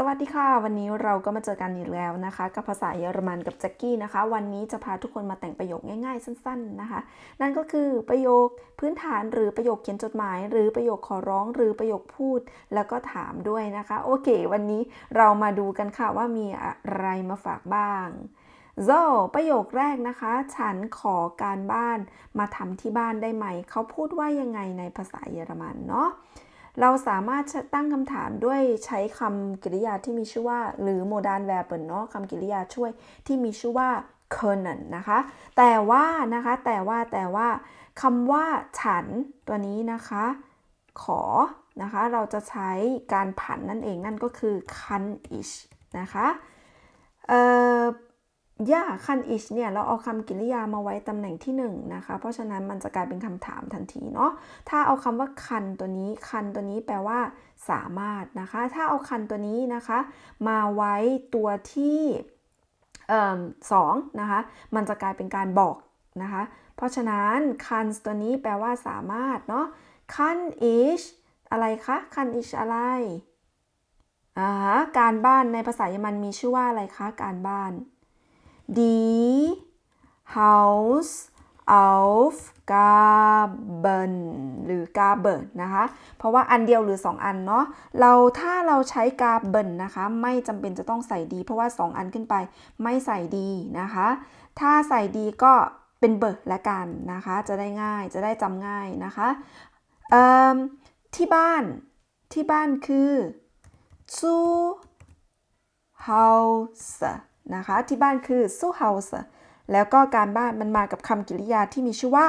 สวัสดีค่ะ วันนี้เราก็มาเจอกันอีกแล้วนะคะ กับภาษาเยอรมันกับแจ็กกี้นะคะ วันนี้จะพาทุกคนมาแต่งประโยคง่าย ๆ สั้น ๆนะคะ นั่นก็คือประโยคพื้นฐานหรือประโยคเขียนจดหมาย หรือประโยคขอร้องหรือประโยคพูด แล้วก็ถามด้วยนะคะ โอเค วันนี้เรามาดูกันค่ะว่ามีอะไรมาฝากบ้างโซประโยคแรกนะคะ ฉันขอการบ้านมาทำที่บ้านได้ไหม เขาพูดว่ายังไงในภาษาเยอรมันเนาะ เราสามารถตั้งคำถามด้วยใช้คำกริยาที่มีชื่อว่า หรือ modal verb เนาะคำกริยาช่วยที่มีชื่อว่า können นะคะ แต่ว่านะคะแต่ว่าแต่ว่าคำว่าฉันตัวนี้นะคะ ขอนะคะ เราจะใช้การผันนั่นเองนั่นก็คือ kann ich นะคะเอ่อ ย่าคันอิชเนี่ยเราเอาคำกริยามาไว้ตำแหน่งที่1นนะคะ เพราะฉะนั้นมันจะกลายเป็นคำถามทันทีเนาะ ถ้าเอาคำว่าคันตัวนี้ คันตัวนี้แปลว่า สามารถนะคะ ถ้าเอาคันตัวนี้นะคะ มาไว้ตัวที่สองนะคะ มันจะกลายเป็นการบอกนะคะ เพราะฉะนั้น คันตัวนี้แปลว่าสามารถเนาะ คันอิชอะไรคะ คันอิชอะไรอ่าการบ้านในภาษาเยอรมันมีชื่อว่าอะไรคะ การบ้าน die Hausaufgaben หรือ Gaben นะคะ เพราะว่าอันเดียวหรือ 2 อันเนาะ เราถ้าเราใช้ Gaben นะคะ ไม่จำเป็นจะต้องใส่ดี เพราะว่า 2 อันขึ้นไปไม่ใส่ดีนะคะ ถ้าใส่ดีก็เป็นเบอร์ละกันนะคะ จะได้ง่าย จะได้จำง่ายนะคะที่บ้าน ที่บ้านคือ zu Hause นะคะ ที่บ้านคือ zu Hause แล้วก็การบ้านมันมากับคำกริยาที่มีชื่อว่า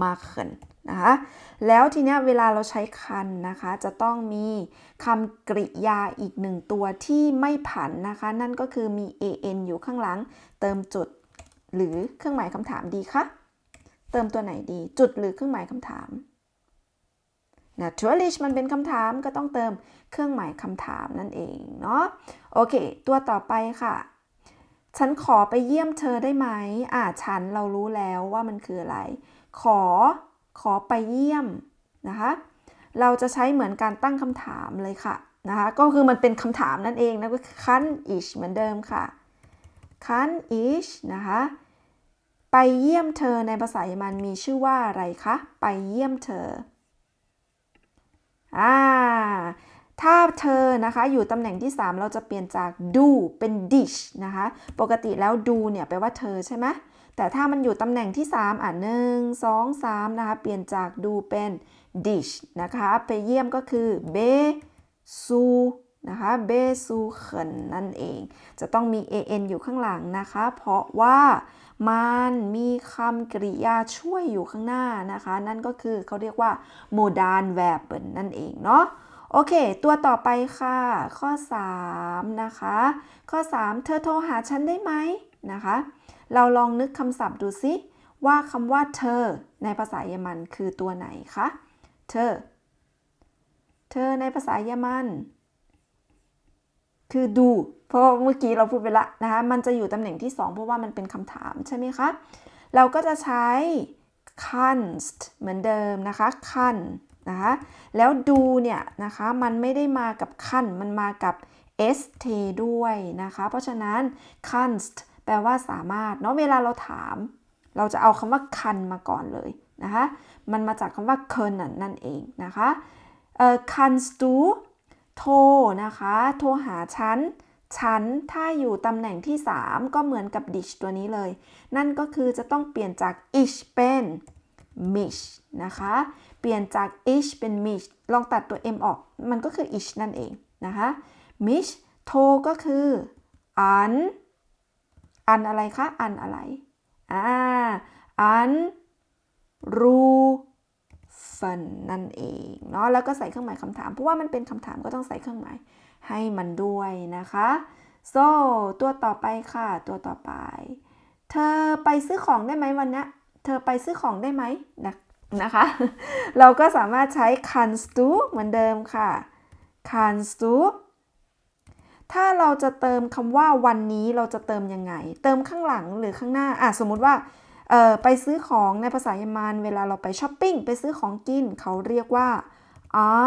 machen นะคะแล้วทีนี้เวลาเราใช้คันนะคะ จะต้องมีคำกริยาอีกหนึ่งตัวที่ไม่ผันนะคะ นั่นก็คือมี an อยู่ข้างหลัง เติมจุดหรือเครื่องหมายคำถามดีคะเติมตัวไหนดี จุดหรือเครื่องหมายคำถาม natürlich มันเป็นคำถามก็ต้องเติมเครื่องหมายคำถามนั่นเองเนาะโอเค ตัวต่อไปค่ะ ฉันขอไปเยี่ยมเธอได้ไหมอ่าฉันเรารู้แล้วว่ามันคืออะไร ขอขอไปเยี่ยมนะคะเราจะใช้เหมือนการตั้งคำถามเลยค่ะนะคะก็คือมันเป็นคำถามนั่นเองนะก็คือ kann ich เหมือนเดิมค่ะ kann ich นะคะไปเยี่ยมเธอในภาษาเยอรมันมีชื่อว่าอะไรคะ ไปเยี่ยมเธอ อ่า ถ้าเธอนะคะอยู่ตำแหน่งที่ 3 เราจะเปลี่ยนจาก do เป็น dish นะคะ ปกติแล้ว do เนี่ยแปลว่าเธอใช่ไหมแต่ถ้ามันอยู่ตำแหน่งที่ 3 อะหนึ่งสองสามนะคะ เปลี่ยนจาก do เป็น dish นะคะ ไปเยี่ยมก็คือ b su นะคะ b su h e n นั่นเอง จะต้องมี an อยู่ข้างหลังนะคะ เพราะว่ามันมีคำกริยาช่วยอยู่ข้างหน้านะคะ นั่นก็คือเขาเรียกว่า modal verb นั่นเองเนาะ โอเค ตัวต่อไปค่ะ ข้อ 3 นะคะ ข้อ 3 เธอโทรหาฉันได้ไหมนะคะ เราลองนึกคำศัพท์ดูซิว่าคำว่าเธอ ในภาษาเยอรมันคือตัวไหนคะ เธอ เธอในภาษาเยอรมัน คือดู เพราะเมื่อกี้เราพูดไปละนะคะ มันจะอยู่ตำแหน่งที่ 2 เพราะว่ามันเป็นคำถามใช่ไหมคะ เราก็จะใช้ kannst เหมือนเดิมนะคะ kann นะคะแล้วดูเนี่ยนะคะมันไม่ได้มากับขั้นมันมากับ st ด้วยนะคะ เพราะฉะนั้น kannst แปลว่าสามารถเนาะเวลาเราถาม เราจะเอาคำว่าคันมาก่อนเลยนะคะมันมาจากคำว่า können นั่นเองนะคะเอ่อ kannst du โทรนะคะ โทรหาฉัน ฉัน ถ้าอยู่ตำแหน่งที่ 3 ก็เหมือนกับ dich ตัวนี้เลย นั่นก็คือจะต้องเปลี่ยนจาก ich เป็น mich นะคะ เปลี่ยนจาก ich เป็น mich ลองตัดตัว m ออก มันก็คือ ich นั่นเองนะคะ mich โทก็คือ an อันอะไรคะ อันอะไร อ่า อันรูฟันนั่นเองเนาะ แล้วก็ใส่เครื่องหมายคำถาม เพราะว่ามันเป็นคำถามก็ต้องใส่เครื่องหมายให้มันด้วยนะคะ so ตัวต่อไปค่ะ ตัวต่อไป เธอไปซื้อของได้ไหมวันนี้ เธอไปซื้อของได้ไหมนะ นะคะ เราก็สามารถใช้ kannst du เหมือนเดิมค่ะ kannst du ถ้าเราจะเติมคำว่าวันนี้เราจะเติมยังไง เติมข้างหลังหรือข้างหน้าอะสมมุติว่าไปซื้อของในภาษาเยอรมันเวลาเราไปช้อปปิ้งไปซื้อของกิน เขาเรียกว่า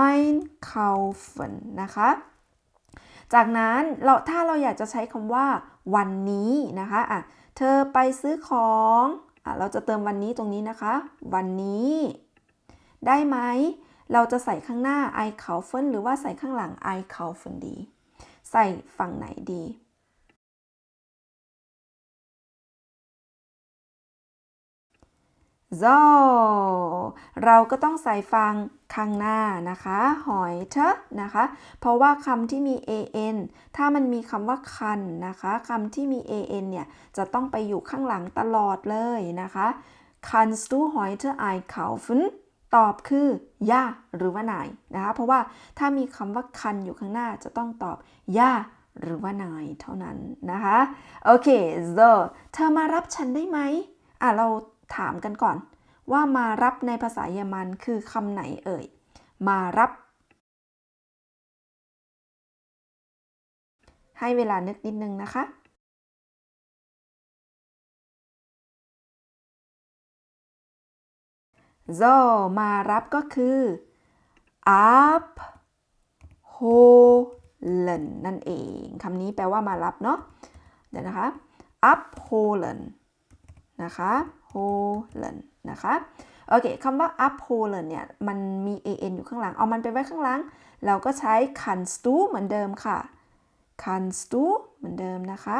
einkaufen นะคะ จากนั้นเราถ้าเราอยากจะใช้คำว่าวันนี้นะคะอะเธอไปซื้อของ เราจะเติมวันนี้ตรงนี้นะคะ วันนี้ ได้ไหม เราจะใส่ข้างหน้า I kaufen หรือว่าใส่ข้างหลัง I kaufen ดี ใส่ฝั่งไหนดี so เราก็ต้องใส่ฟังข้างหน้านะคะ หอยเถอะนะคะ เพราะว่าคำที่มี an ถ้ามันมีคำว่าคันนะคะคำที่มี an เนี่ย จะต้องไปอยู่ข้างหลังตลอดเลยนะคะ kannst du heute einkaufen ตอบคือ ja หรือว่าไหนนะคะ เพราะว่าถ้ามีคำว่าคันอยู่ข้างหน้าจะต้องตอบ ja หรือว่าไหนเท่านั้นนะคะ โอเค so เธอมารับฉันได้ไหมอะเรา ถามกันก่อน ว่ามารับในภาษาเยอรมันคือคำไหนเอ่ย มารับ ให้เวลานึกนิดนึงนะคะ so มารับก็คือ up holen นั่นเองคำนี้แปลว่ามารับเนาะเดี๋ยวนะคะ up holen นะคะ holen นะคะโอเคคำว่า up holen เนี่ยมันมี an อยู่ข้างหลัง เอามันไปไว้ข้างหลัง เราก็ใช้ kannst du เหมือนเดิมค่ะ kannst du เหมือนเดิมนะคะ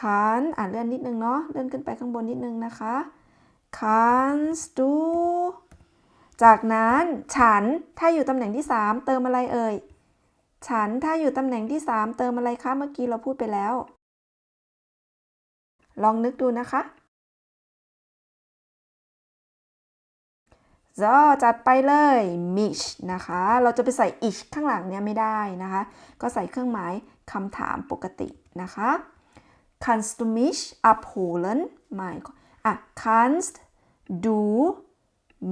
kann อ่านเลื่อนนิดนึงเนาะเลื่อนขึ้นไปข้างบนนิดนึงนะคะ kannst du จากนั้นฉันถ้าอยู่ตำแหน่งที่ 3 เติมอะไรเอ่ย ฉันถ้าอยู่ตำแหน่งที่ 3 เติมอะไรคะ เมื่อกี้เราพูดไปแล้ว ลองนึกดูนะคะ so จัดไปเลย mich นะคะ เราจะไปใส่ ich ข้างหลังเนี่ยไม่ได้นะคะ ก็ใส่เครื่องหมายคำถามปกตินะคะ kannst du mich abholen ไม่อะ kannst du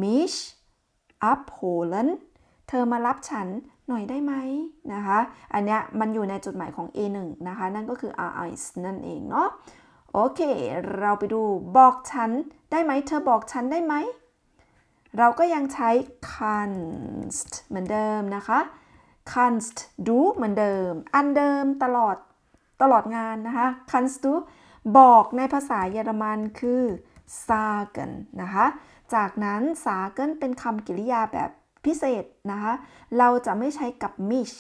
mich abholen เธอมารับฉันหน่อยได้ไหมนะคะ อันเนี้ยมันอยู่ในจดหมายของ A1 นะคะ นั่นก็คือ RIS นั่นเองเนาะ โอเค เราไปดูบอกฉันได้ไหม เธอบอกฉันได้ไหม เราก็ยังใช้ kannst เหมือนเดิมนะคะ kannst du เหมือนเดิม อันเดิมตลอดตลอดงานนะคะ kannst du บอกในภาษาเยอรมันคือ sagen นะคะ จากนั้น sagen เป็นคำกริยาแบบพิเศษนะคะ เราจะไม่ใช้กับ mich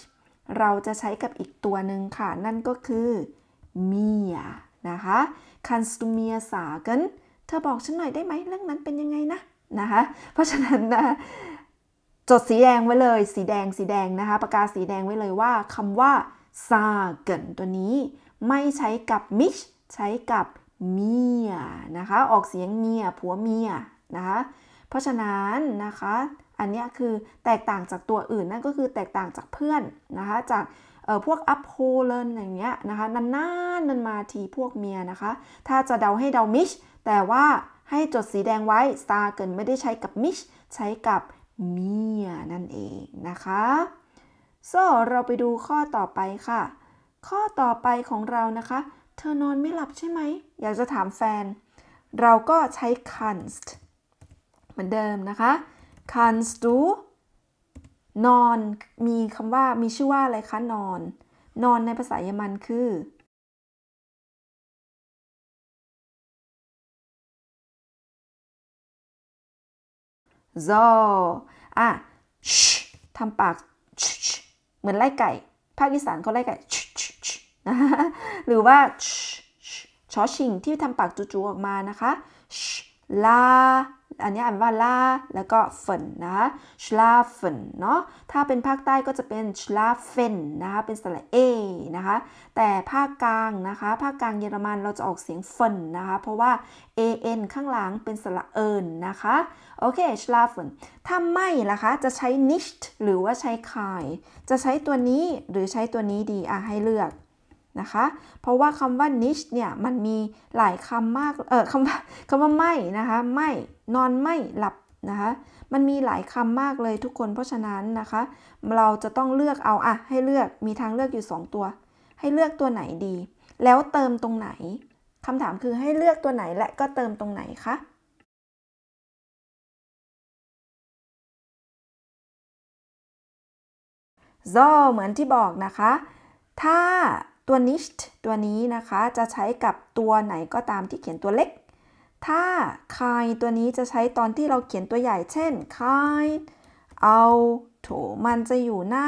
เราจะใช้กับอีกตัวหนึ่งค่ะ นั่นก็คือ mir นะคะ kannst du mir sagen เธอบอกฉันหน่อยได้ไหมเรื่องนั้นเป็นยังไงนะนะคะ เพราะฉะนั้นนะจดสีแดงไว้เลย สีแดงสีแดงนะคะปากกาสีแดงไว้เลยว่าคำว่า sagen ตัวนี้ ไม่ใช้กับ mich ใช้กับ mir นะคะ ออกเสียงเมียผัวเมียนะคะ เพราะฉะนั้นนะคะ อันนี้คือแตกต่างจากตัวอื่นนั่นก็คือแตกต่างจากเพื่อนนะคะ จาก พวก up h o l e n อย่างเงี้ยนะคะนานๆนันมาทีพวกเมียนะคะ ถ้าจะเดาให้เดา mich แต่ว่าให้จดสีแดงไว้ star เกินไม่ได้ใช้กับ mich ใช้กับ mir นั่นเองนะคะ so เราไปดูข้อต่อไปค่ะ ข้อต่อไปของเรานะคะ เธอนอนไม่หลับใช่ไหม อยากจะถามแฟน เราก็ใช้ kannst เหมือนเดิมนะคะ kannst du นอนมีคำว่ามีชื่อว่าอะไรคะนอน นอนในภาษาเยอรมันคือ so อะ sh ทำปาก sh sh เหมือนไล่ไก่ ภาคอีสานเขาไล่ไก่ sh sh sh นะะหรือว่า sh sh ชอชิงที่ทำปากจู่ๆออกมานะคะลา อันนี้อ่านว่าลาแล้วก็ฝนนะคะ schlafen เนาะถ้าเป็นภาคใต้ก็จะเป็น schlafen นะคะเป็นสระเอนะคะแต่ภาคกลางนะคะภาคกลางเยอรมันเราจะออกเสียงฝนนะคะเพราะว่า an ข้างหลังเป็นสระเอินนะคะโอเค schlafen ถ้าไม่ล่ะคะจะใช้ nicht หรือว่าใช้ kein จะใช้ตัวนี้หรือใช้ตัวนี้ดีอะให้เลือก นะคะ เพราะว่าคำว่า niche เนี่ยมันมีหลายคำมาก เออคำว่าคำว่าไม่นะคะ ไม่ นอนไม่ หลับนะคะ มันมีหลายคำมากเลยทุกคน เพราะฉะนั้นนะคะ เราจะต้องเลือกเอาอะให้เลือก มีทางเลือกอยู่ 2 ตัว ให้เลือกตัวไหนดี แล้วเติมตรงไหนคำถามคือให้เลือกตัวไหนและก็เติมตรงไหนคะ so เหมือนที่บอกนะคะ ถ้า ตัว nicht ตัวนี้นะคะจะใช้กับตัวไหนก็ตามที่เขียนตัวเล็ก ถ้า kein ตัวนี้จะใช้ตอนที่เราเขียนตัวใหญ่ เช่น kein Auto มันจะอยู่หน้า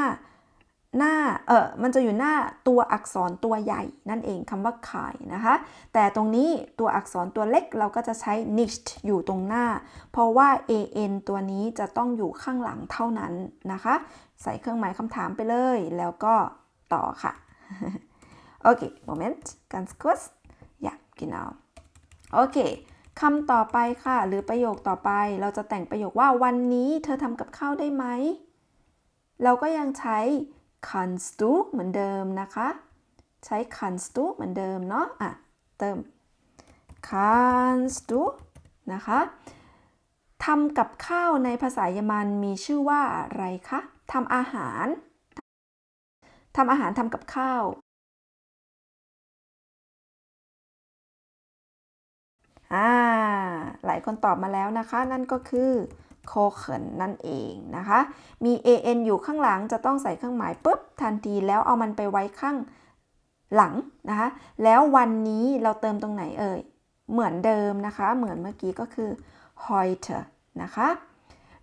หน้า เออมันจะอยู่หน้าตัวอักษรตัวใหญ่ นั่นเองคำว่า kein นะคะ แต่ตรงนี้ตัวอักษรตัวเล็กเราก็จะใช้ nicht อยู่ตรงหน้า เพราะว่า an ตัวนี้จะต้องอยู่ข้างหลังเท่านั้นนะคะ ใส่เครื่องหมายคำถามไปเลย แล้วก็ต่อค่ะ โอเค Moment ganz kurz ja genau โอเคคำต่อไปค่ะ หรือประโยคต่อไป เราจะแต่งประโยคว่าวันนี้เธอทำกับข้าวได้ไหม เราก็ยังใช้ kannst du เหมือนเดิมนะคะ ใช้ kannst du เหมือนเดิมเนาะ อะ เติม kannst du นะคะทำกับข้าวในภาษาเยอรมันมีชื่อว่าอะไรคะทำอาหารทำอาหารทำกับข้าว อ่าหลายคนตอบมาแล้วนะคะ นั่นก็คือโคเขินนั่นเองนะคะ มี an อยู่ข้างหลังจะต้องใส่เครื่องหมายปุ๊บทันทีแล้วเอามันไปไว้ข้างหลังนะคะ แล้ววันนี้เราเติมตรงไหนเอ่ย เหมือนเดิมนะคะ เหมือนเมื่อกี้ก็คือ heute นะคะ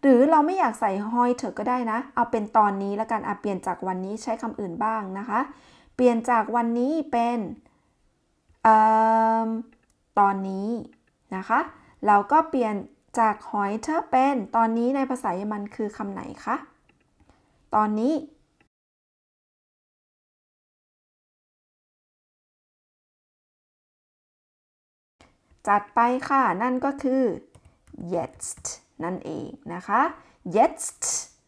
หรือเราไม่อยากใส่ heute ก็ได้นะ เอาเป็นตอนนี้แล้วกันอะเปลี่ยนจากวันนี้ใช้คำอื่นบ้างนะคะ เปลี่ยนจากวันนี้เป็นตอนนี้ นะคะ เราก็เปลี่ยนจาก heute เป็น ตอนนี้ในภาษาเยอรมันคือคำไหนคะ ตอนนี้ จัดไปค่ะ นั่นก็คือ jetzt นั่นเองนะคะ jetzt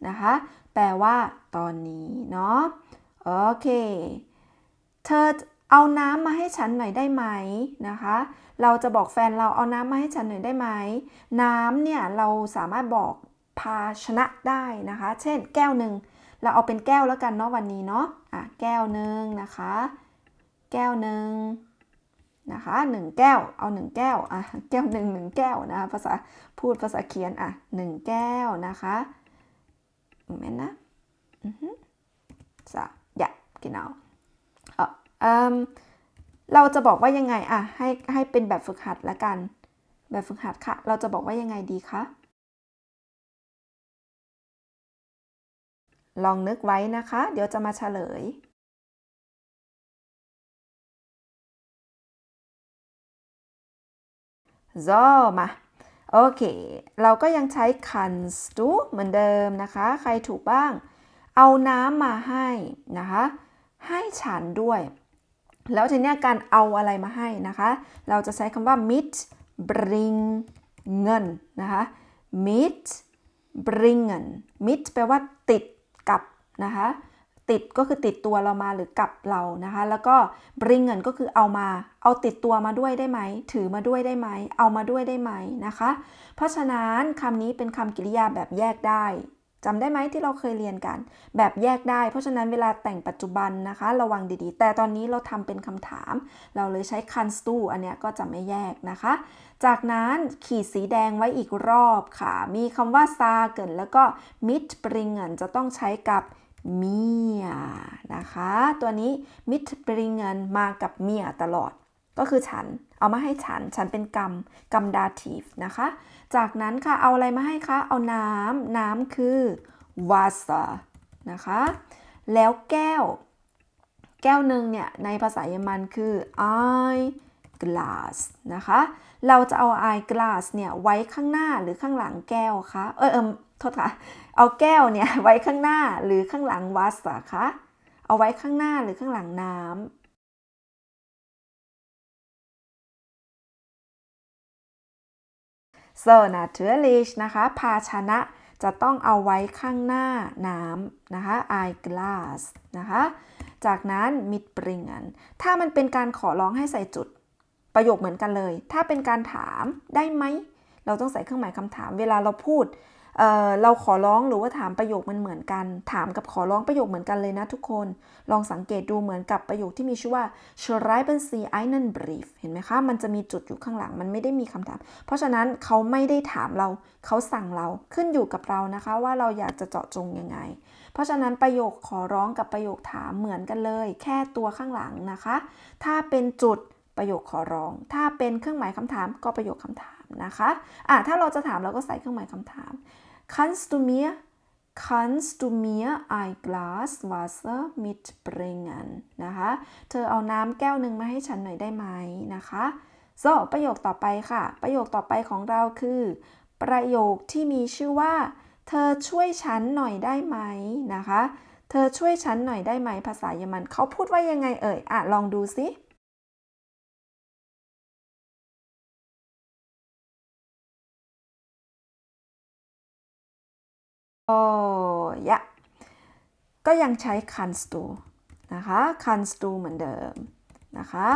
นะคะ แปลว่า ตอนนี้เนาะ โอเค เธอเอาน้ำมาให้ฉันหน่อยได้ไหมนะคะ เราจะบอกแฟนเราเอาน้ำมาให้ฉันหน่อยได้ไหม น้ำเนี่ยเราสามารถบอกภาชนะได้นะคะ เช่น แก้วหนึ่งเราเอาเป็นแก้วแล้วกันเนาะวันนี้เนาะอะแก้วหนึ่งนะคะ แก้วหนึ่งนะคะหนึ่งแก้วเอาหนึ่งแก้วอะแก้วหนึ่งหนึ่งแก้วนะคะภาษาพูดภาษาเขียนอะหนึ่งแก้วนะคะเห็นนะอือฮึ so ja genau เเราจะบอกว่ายังไงอะให้ให้เป็นแบบฝึกหัดละกัน แบบฝึกหัดค่ะ เราจะบอกว่ายังไงดีคะลองนึกไว้นะคะ เดี๋ยวจะมาเฉลย so มา โอเค เราก็ยังใช้ kannst du เหมือนเดิมนะคะ ใครถูกบ้าง เอาน้ำมาให้นะคะ ให้ฉันด้วย แล้วทีนี้การเอาอะไรมาให้นะคะ เราจะใช้คำว่า mit bringen นนะคะ mit bringen mit แปลว่าติดกับนะคะ ติดก็คือติดตัวเรามาหรือกับเรานะคะ แล้วก็ bringen ก็คือเอามา เอาติดตัวมาด้วยได้ไหม ถือมาด้วยได้ไหม เอามาด้วยได้ไหมนะคะ เพราะฉะนั้นคำนี้เป็นคำกริยาแบบแยกได้ จำได้ไหมที่เราเคยเรียนกัน แบบแยกได้ เพราะฉะนั้นเวลาแต่งปัจจุบันนะคะ ระวังดีๆ แต่ตอนนี้เราทำเป็นคำถาม เราเลยใช้ kannst du อันเนี้ยก็จะไม่แยกนะคะ จากนั้นขีดสีแดงไว้อีกรอบค่ะ มีคำว่า sagen แล้วก็ mitbringen จะต้องใช้กับ mir นะคะ ตัวนี้ mitbringen มากับ mir ตลอดก็คือฉัน เอามาให้ฉัน ฉันเป็นกรรมกรรม dative นะคะ จากนั้นค่ะ เอาอะไรมาให้คะ เอาน้ำ น้ำคือ Wasser นะคะ แล้วแก้ว แก้วหนึ่งเนี่ย ในภาษาเยอรมันคือ ein Glas นะคะ เราจะเอา ein Glas เนี่ยไว้ข้างหน้าหรือข้างหลังแก้วคะ เออเออโทษค่ะ เอาแก้วเนี่ยไว้ข้างหน้าหรือข้างหลัง Wasser คะ เอาไว้ข้างหน้าหรือข้างหลังน้ำ so natürlich นะคะ ภาชนะจะต้องเอาไว้ข้างหน้าน้ำนะคะ I Glas นะคะ จากนั้น mitbringen ถ้ามันเป็นการขอร้องให้ใส่จุด ประโยคเหมือนกันเลย ถ้าเป็นการถามได้ไหม เราต้องใส่เครื่องหมายคำถาม เวลาเราพูด เเราขอร้องหรือว่าถามประโยคมันเหมือนกัน ถามกับขอร้องประโยคเหมือนกันเลยนะทุกคน ลองสังเกตดูเหมือนกับประโยคที่มีชื่อว่า schreiben Sie einen Brief เห็นไหมคะ มันจะมีจุดอยู่ข้างหลัง มันไม่ได้มีคำถาม เพราะฉะนั้นเขาไม่ได้ถามเรา เขาสั่งเรา ขึ้นอยู่กับเรานะคะ ว่าเราอยากจะเจาะจงยังไง เพราะฉะนั้นประโยคขอร้องกับประโยคถามเหมือนกันเลย แค่ตัวข้างหลังนะคะ ถ้าเป็นจุดประโยคขอร้อง ถ้าเป็นเครื่องหมายคำถามก็ประโยคคำถามนะคะ อะถ้าเราจะถามเราก็ใส่เครื่องหมายคำถาม kannst du mir kannst du mir ein Glas Wasser mitbringen นะคะ เธอเอาน้ำแก้วหนึ่งมาให้ฉันหน่อยได้ไหมนะคะ so ประโยคต่อไปค่ะ ประโยคต่อไปของเราคือ ประโยคที่มีชื่อว่า เธอช่วยฉันหน่อยได้ไหมนะคะ เธอช่วยฉันหน่อยได้ไหมภาษาเยอรมัน เขาพูดว่ายังไงเอ่ย อะ ลองดูสิ ยะก็ยังใช้ kannst du นะคะ kannst du เหมือนเดิมนะคะ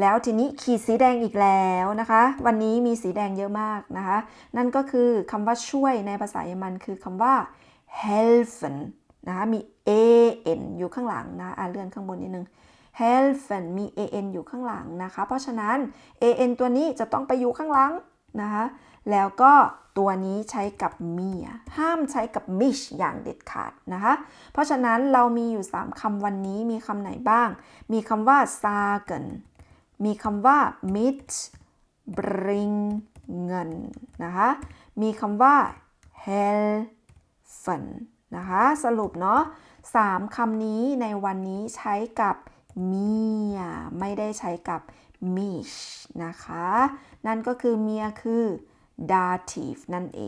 แล้วทีนี้ขีดสีแดงอีกแล้วนะคะ วันนี้มีสีแดงเยอะมากนะคะ นั่นก็คือคำว่าช่วยในภาษาเยอรมันคือคำว่า helfen นะคะมี an อยู่ข้างหลังนะอะเลื่อนข้างบนนิดนึง helfen มี an อยู่ข้างหลังนะคะ เพราะฉะนั้น an ตัวนี้จะต้องไปอยู่ข้างหลังนะคะ แล้วก็ตัวนี้ใช้กับ mir ห้ามใช้กับ mich อย่างเด็ดขาดนะคะ เพราะฉะนั้นเรามีอยู่ 3คำวันนี้มีคำไหนบ้าง มีคำว่า sagen มีคำว่า mit bringen นะคะ มีคำว่า helfen นะคะ สรุปเนาะสามคำนี้ในวันนี้ใช้กับ mir ไม่ได้ใช้กับ mich นะคะ นั่นก็คือ mir คือ dative นั่นเอ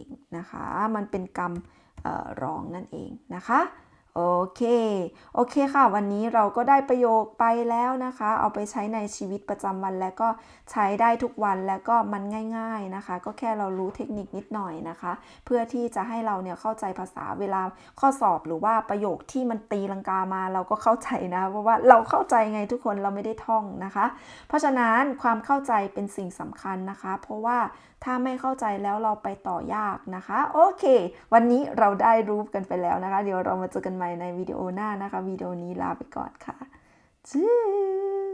งนะคะ มันเป็นกรรมเอ่อรองนั่นเองนะคะโอเค โอเคค่ะ วันนี้เราก็ได้ประโยคไปแล้วนะคะ เอาไปใช้ในชีวิตประจำวันแล้วก็ใช้ได้ทุกวันแล้วก็มันง่าย ๆนะคะ ก็แค่เรารู้เทคนิคนิดหน่อยนะคะ เพื่อที่จะให้เราเนี่ยเข้าใจภาษาเวลาข้อสอบหรือว่าประโยคที่มันตีลังกามาเราก็เข้าใจนะเพราะว่าเราเข้าใจไงทุกคนเราไม่ได้ท่องนะคะ เพราะฉะนั้นความเข้าใจเป็นสิ่งสำคัญนะคะ เพราะว่า ถ้าไม่เข้าใจแล้วเราไปต่อยากนะคะ โอเค วันนี้เราได้รู้กันไปแล้วนะคะ เดี๋ยวเรามาเจอกันใหม่ในวิดีโอหน้านะคะ วิดีโอนี้ลาไปก่อนค่ะจื้อ